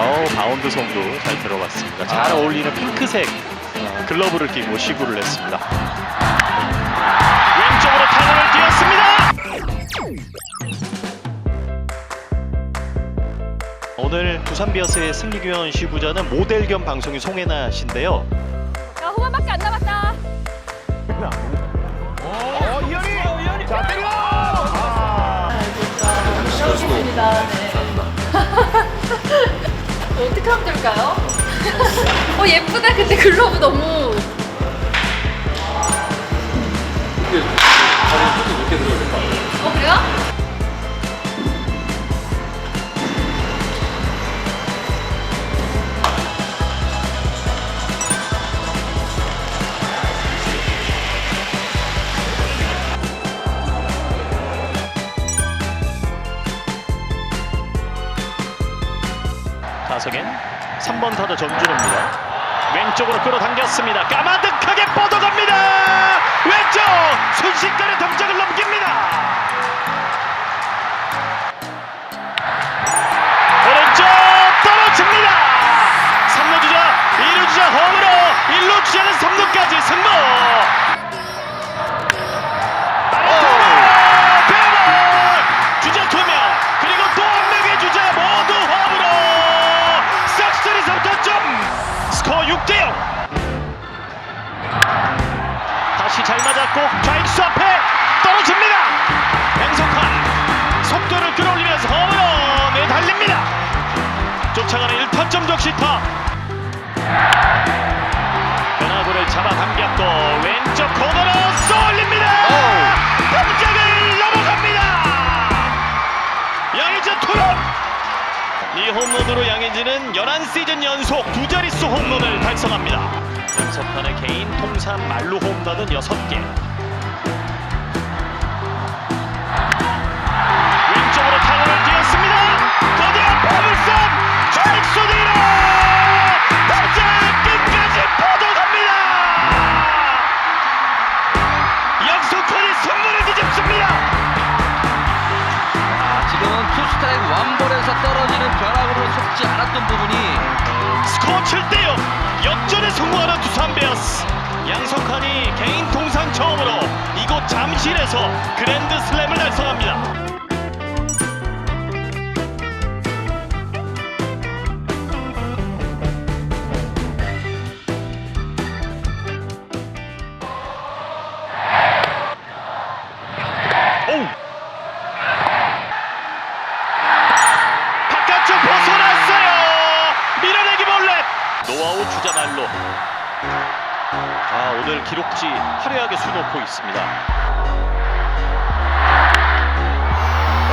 어 바운드 송도 잘 들어갔습니다. 잘 아. 어울리는 핑크색 어, 글러브를 끼고 시구를 했습니다. 왼쪽으로 타구를 띄었습니다. 오늘 두산 비어스의 승리규현 시구자는 모델 겸 방송인 송혜나 씨인데요. 야 후반밖에 안 남았다. 잘하겠습니다. 네. 어떻게 하면 될까요? 어 예쁘다 근데 글러브 너무 어 그래요? 타석엔 3번 타자 정준호입니다. 왼쪽으로 끌어당겼습니다. 까마득하게 뻗어갑니다. 왼쪽 순식간에 동작을 넘깁니다. 오른쪽 떨어집니다. 3루 주자, 2루 주자 홈으로 1루 주자는 3루까지 승부. 다시 잘 맞았고 좌익수 앞에 떨어집니다. 양석환 속도를 끌어올리면서 홈으로 내달립니다. 쫓아가는 1타점 적시타. 변화구를 잡아당겼고 왼쪽 코너로 쏠립니다. 동작을 넘어갑니다. 양의지 투런. 이 홈런으로 양의지는 11시즌 연속 두 자릿수 홈런을 달성합니다 양석환의 개인 통산 말로 홈런은 6개. 왼쪽으로 타구를 띄었습니다. 거대한 파울선 좌익수 뒤로 타자 끝까지 뻗어갑니다! 양석환이 승부를 뒤집습니다. 아, 지금은 투스트라이크 원볼에서 떨어지는 변화구로 속지 않았던 부분이 스코어 7대0 역전에 성공하는 두산 베어스. 양석환이 개인 통산 처음으로 이곳 잠실에서 그랜드 슬램을 달 노아웃 주자 말로. 아 오늘 기록지 화려하게 수놓고 있습니다.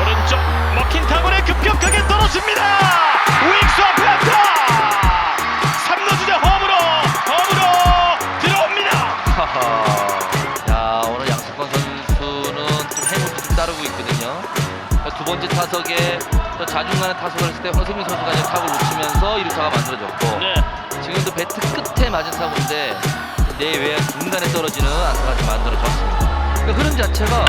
오른쪽 먹힌 번째 타석에 또 자중간에 타석을 했을 때 황성민 선수가 이제 타구를 놓치면서 이루타가 만들어졌고 네. 지금도 배트 끝에 맞은 타구인데 내외 중간에 떨어지는 안타가 좀 만들어졌습니다. 그러니까 흐름 자체가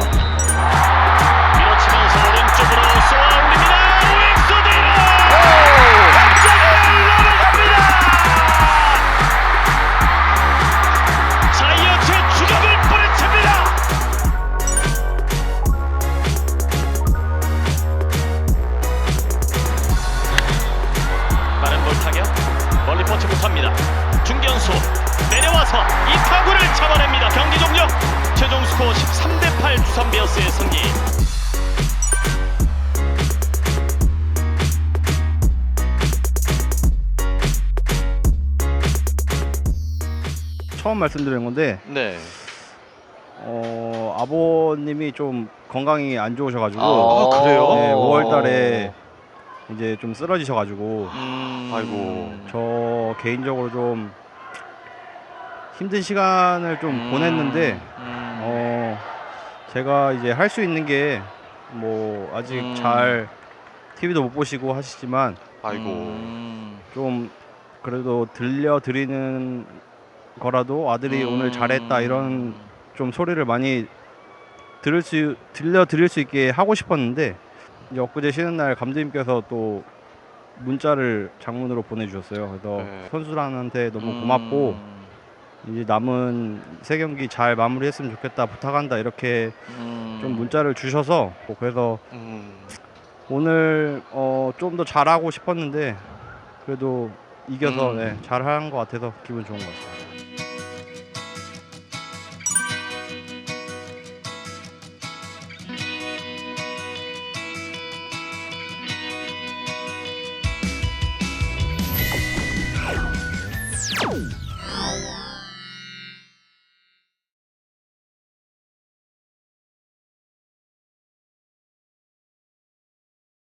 못합니다. 중견수 내려와서 이 타구를 잡아냅니다. 경기 종료. 최종 스코어 13대 8 두산 베어스의 승리. 처음 말씀드린 건데 네. 어, 아버님이 좀 건강이 안 좋으셔가지고 아, 그래요? 네, 5월달에 이제 좀 쓰러지셔가지고 음... 아이고. 저 개인적으로 좀 힘든 시간을 좀 음, 보냈는데 음. 어, 제가 이제 할 수 있는 게 뭐 아직 음. 잘 TV도 못 보시고 하시지만 음. 좀 그래도 들려드리는 거라도 아들이 음. 오늘 잘했다 이런 좀 소리를 많이 들을 수 들려 드릴 수 있게 하고 싶었는데 이제 엊그제 쉬는 날 감독님께서 또 문자를 장문으로 보내주셨어요. 그래서 네. 선수단한테 너무 음. 고맙고 이제 남은 세 경기 잘 마무리했으면 좋겠다 부탁한다 이렇게 음. 좀 문자를 주셔서 그래서 음. 오늘 어, 좀 더 잘하고 싶었는데 그래도 이겨서 음. 네, 잘한 것 같아서 기분 좋은 것 같아요. Woo!